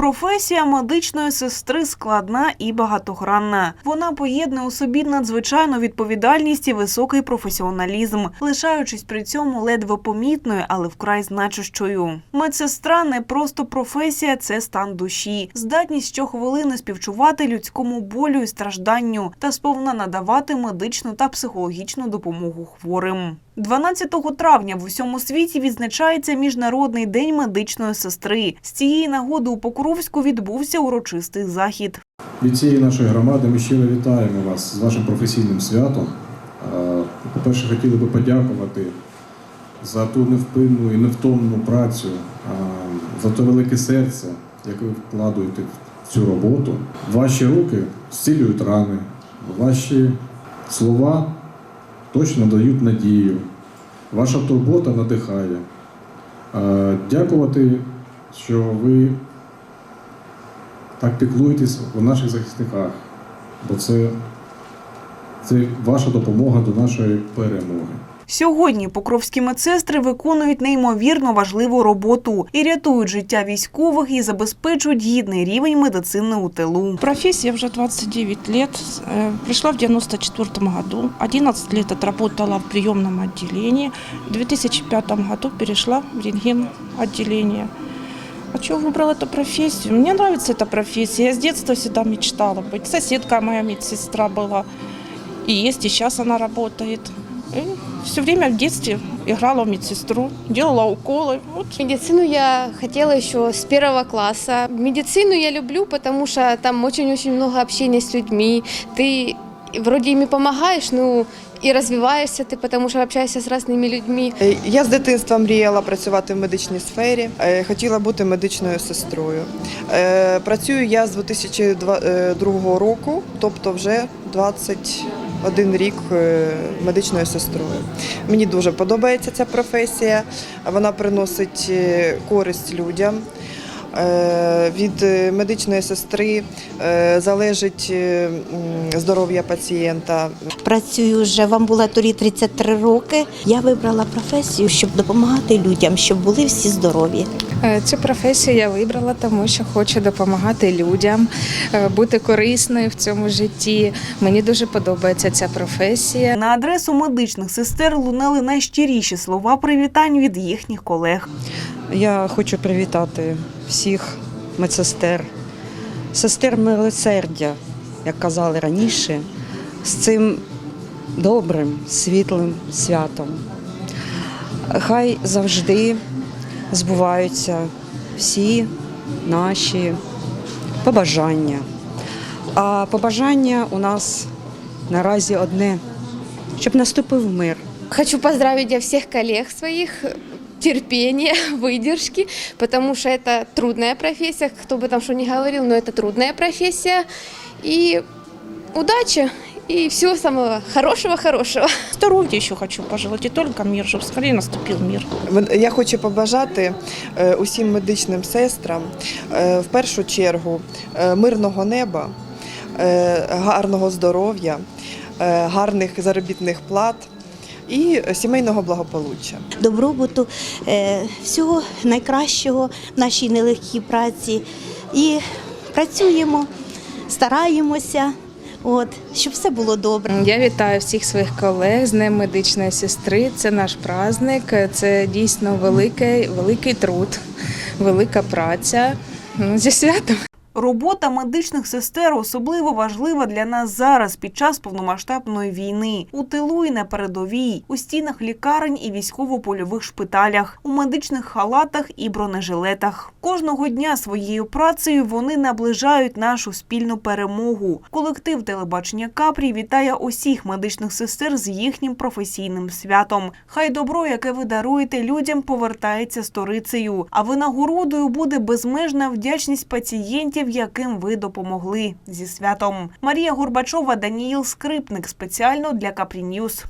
Професія медичної сестри складна і багатогранна. Вона поєднує у собі надзвичайну відповідальність і високий професіоналізм, лишаючись при цьому ледве помітною, але вкрай значущою. Медсестра не просто професія, це стан душі, здатність щохвилини співчувати людському болю і стражданню та сповна надавати медичну та психологічну допомогу хворим. 12 травня в усьому світі відзначається Міжнародний день медичної сестри. З цієї нагоди у Покровську відбувся урочистий захід. Від цієї нашої громади ми щиро вітаємо вас з вашим професійним святом. Е, По-перше, хотіли би подякувати за ту невпинну і невтомну працю, за те велике серце, яке ви вкладуєте в цю роботу. Ваші руки зцілюють рани, ваші слова точно дають надію, ваша турбота надихає. Дякувати, що ви так піклуєтесь у наших захисниках, бо це, це ваша допомога до нашої перемоги. Сьогодні покровські медсестри виконують неймовірно важливу роботу і рятують життя військових і забезпечують гідний рівень медицини у тилу. Профессия уже 29 лет. Э, Пришла в 94 году. 11 лет отработала в приемном отделении. В 2005 году перешла в рентген отделение. А чего выбрала эту профессию? Мне нравится эта профессия. Я с детства всегда мечтала быть. Соседка моя медсестра была. И есть, и сейчас она работает. И все время в детстве играла в медсестру, делала уколы. Вот Медицину я хотела еще с первого класса. Медицину я люблю, потому что там очень-очень много общения с людьми. Ты вроде ими помогаешь, ну и развиваешься ты, потому что общаешься с разными людьми. Е, Я з дитинства мріяла працювати в медичній сфері, е, хотіла бути медичною сестрою. Е, Працюю я з 2002 року, тобто вже 21 рік е, медичною сестрою. Мені дуже подобається ця професія, вона приносить е, користь людям. Е, Від е, медичної сестри е, залежить здоров'я пацієнта, Працюю вже в амбулаторії 33 роки. Я вибрала професію, щоб допомагати людям, щоб були всі здорові. Цю професію я вибрала, тому що хочу допомагати людям, бути корисною в цьому житті. Мені дуже подобається ця професія. На адресу медичних сестер лунали найщиріші слова привітань від їхніх колег. Я хочу привітати всіх медсестер, сестер милосердя, як казали раніше, з цим добрим, світлим святом. Хай завжди збуваються всі наші побажання. А побажання у нас наразі одне, щоб наступив мир. Хочу поздравить я всех коллег своих, терпения, выдержки, потому что это трудная профессия, кто бы там что ни говорил, но это трудная профессия. И удачи и всего самого хорошего-хорошего. здоровья еще хочу пожелать, и только мир, чтобы скорее наступил мир. Мен- Я хочу побажати е, усім медичним сестрам е, в першу чергу е, мирного неба, е, гарного здоров'я, е, гарних заробітних плат і сімейного благополуччя. Добробуту, е, всього найкращого в нашій нелегкій праці. І працюємо, стараємося, от, щоб все було добре. Я вітаю всіх своїх колег з Днем медичної сестри. Це наш праздник. Це дійсно великий, великий труд, велика праця. Ну, Зі святом. Робота медичних сестер особливо важлива для нас зараз під час повномасштабної війни у тилу і на передовій, у стінах лікарень і військово-польових шпиталях, у медичних халатах і бронежилетах. Кожного дня своєю працею вони наближають нашу спільну перемогу. Колектив телебачення Капрі вітає усіх медичних сестер з їхнім професійним святом. Хай добро, яке ви даруєте людям, повертається сторицею. А винагородою буде безмежна вдячність пацієнтів, яким ви допомогли. Зі святом Марія Горбачова, Даніїл Скрипник спеціально для Капрі Ньюс.